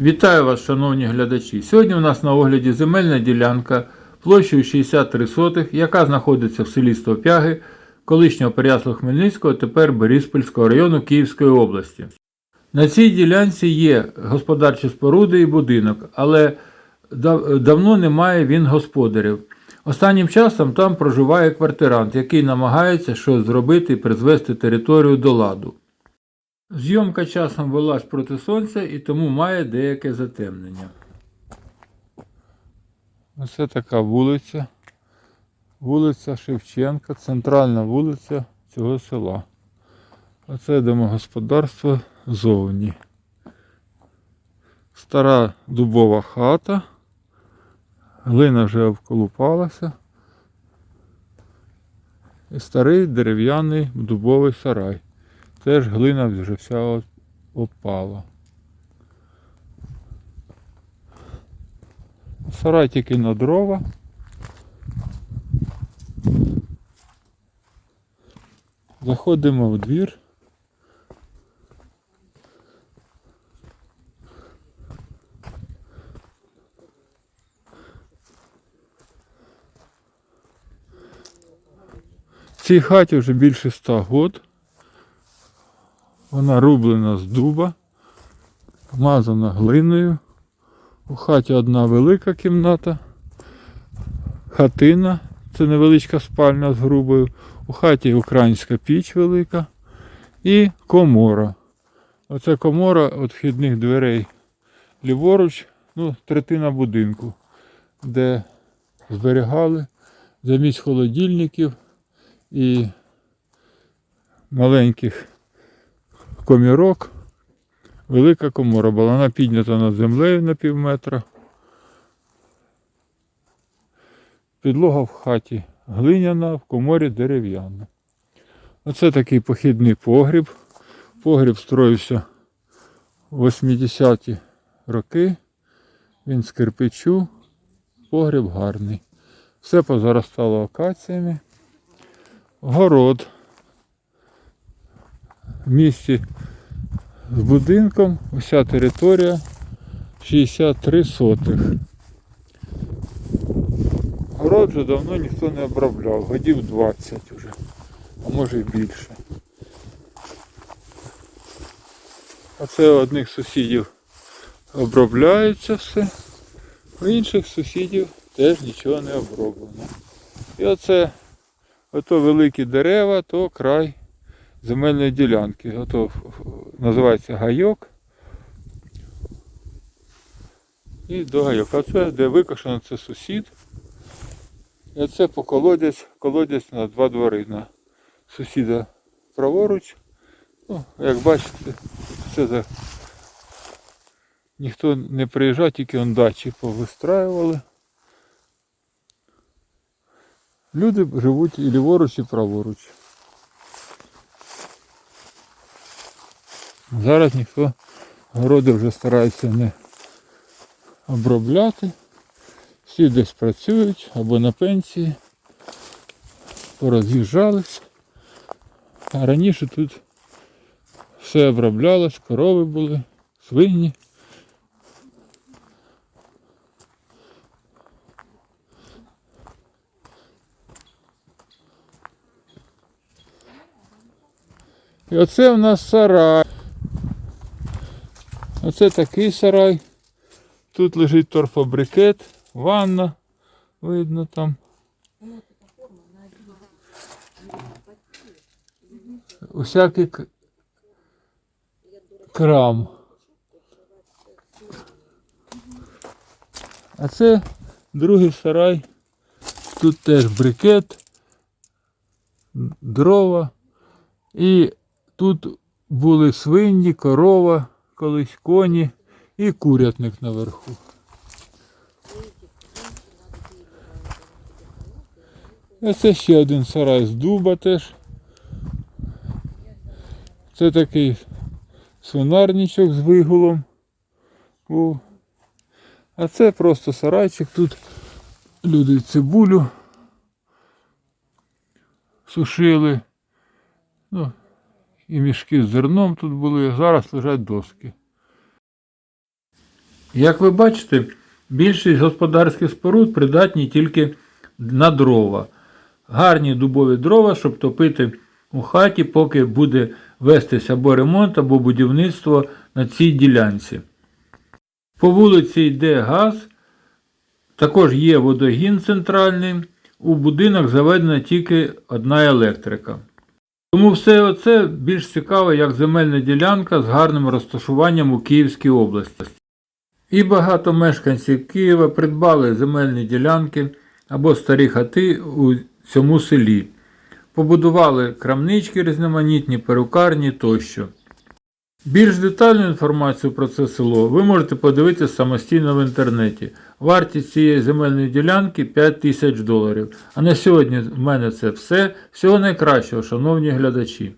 Вітаю вас, шановні глядачі. Сьогодні у нас на огляді земельна ділянка площею 63 сотих, яка знаходиться в селі Стопяги, колишнього Переяслав Хмельницького, тепер Бориспільського району Київської області. На цій ділянці є господарчі споруди і будинок, але дав- давно немає він господарів. Останнім часом там проживає квартирант, який намагається щось зробити і призвести територію до ладу. Зйомка часом велась проти сонця і тому має деяке затемнення. Ось така вулиця. Вулиця Шевченка, центральна вулиця цього села. Оце домогосподарство зовні. Стара дубова хата. Глина вже обколупалася. І старий дерев'яний дубовий сарай. Теж глина вже вся опала. Сарай тільки на дрова. Заходимо в двір. Цій хаті вже більше ста год. Вона рублена з дуба, мазана глиною. У хаті одна велика кімната, хатина, це невеличка спальня з грубою. У хаті українська піч велика і комора. Оце комора від вхідних дверей ліворуч, ну, третина будинку, де зберігали замість холодильників і маленьких комірок. Велика комора була. Вона піднята над землею на пів метра. Підлога в хаті глиняна, в коморі дерев'яна. Оце такий похідний погріб. Погріб строївся в 80-ті роки. Він з кирпичу. Погріб гарний. Все позаростало акаціями. Город. В місті з будинком уся територія 63 сотих. Город вже давно ніхто не обробляв, годів 20 вже, а може і більше. Оце у одних сусідів обробляється все, у інших сусідів теж нічого не оброблено. І оце ото великі дерева, то край земельної ділянки. Ото називається гайок. І до гайок. А це де викошено, це сусід. І це по колодязь, колодязь на два двори. На сусіда праворуч. Ну, як бачите, це за... ніхто не приїжджав, тільки он дачі повистраювали. Люди живуть і ліворуч, і праворуч. Зараз ніхто городи вже старається не обробляти. Всі десь працюють або на пенсії, пороз'їжджались. Раніше тут все оброблялось, корови були, свині. І оце в нас сарай. Оце такий сарай. Тут лежить торфобрикет, ванна, видно там. Усякий крам. А це другий сарай. Тут теж брикет, дрова. І тут були свині, корова, колись коні і курятник наверху. Це ще один сарай з дуба теж. Це такий свинарничок з вигулом. був. А це просто сарайчик. Тут люди цибулю сушили. Ну, і мішки з зерном тут були, зараз лежать доски. Як ви бачите, більшість господарських споруд придатні тільки на дрова. Гарні дубові дрова, щоб топити у хаті, поки буде вестись або ремонт, або будівництво на цій ділянці. По вулиці йде газ, також є водогін центральний. У будинок заведена тільки одна електрика. Тому все оце більш цікаво як земельна ділянка з гарним розташуванням у Київській області. І багато мешканців Києва придбали земельні ділянки або старі хати у цьому селі. Побудували крамнички різноманітні, перукарні тощо. Більш детальну інформацію про це село ви можете подивитися самостійно в інтернеті. Вартість цієї земельної ділянки 5 тисяч доларів. А на сьогодні в мене це все. Всього найкращого, шановні глядачі.